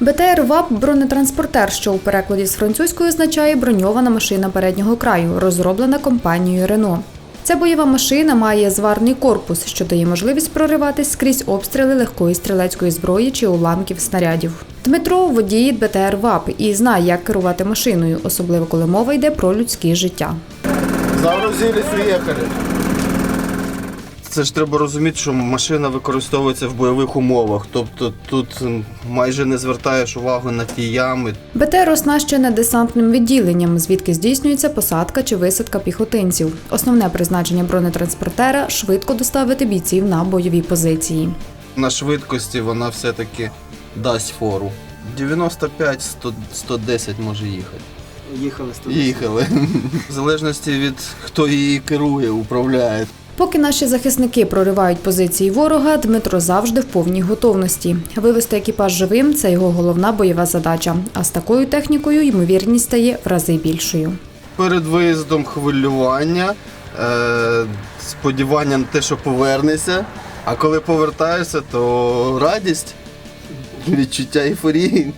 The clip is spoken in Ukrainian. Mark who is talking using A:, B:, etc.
A: БТР ВАП бронетранспортер, що у перекладі з французької означає броньована машина переднього краю, розроблена компанією Рено. Ця бойова машина має зварний корпус, що дає можливість прориватись скрізь обстріли легкої стрілецької зброї чи уламків снарядів. Дмитро водій БТР ВАП і знає, як керувати машиною, особливо коли мова йде про людське життя.
B: Загрузились, уїхали. Це ж треба розуміти, що машина використовується в бойових умовах. Тобто тут майже не звертаєш увагу на ті ями.
A: БТР оснащене десантним відділенням, звідки здійснюється посадка чи висадка піхотинців. Основне призначення бронетранспортера швидко доставити бійців на бойові позиції.
B: На швидкості вона все-таки дасть фору. 95 100, 110 може їхати.
C: Їхали з
B: Їхали. В залежності від хто її керує, управляє.
A: Поки наші захисники проривають позиції ворога, Дмитро завжди в повній готовності. Вивести екіпаж живим це його головна бойова задача. А з такою технікою ймовірність стає в рази більшою.
B: Перед виїздом хвилювання, е, сподівання на те, що повернешся. А коли повертаєшся, то радість, відчуття ейфорії.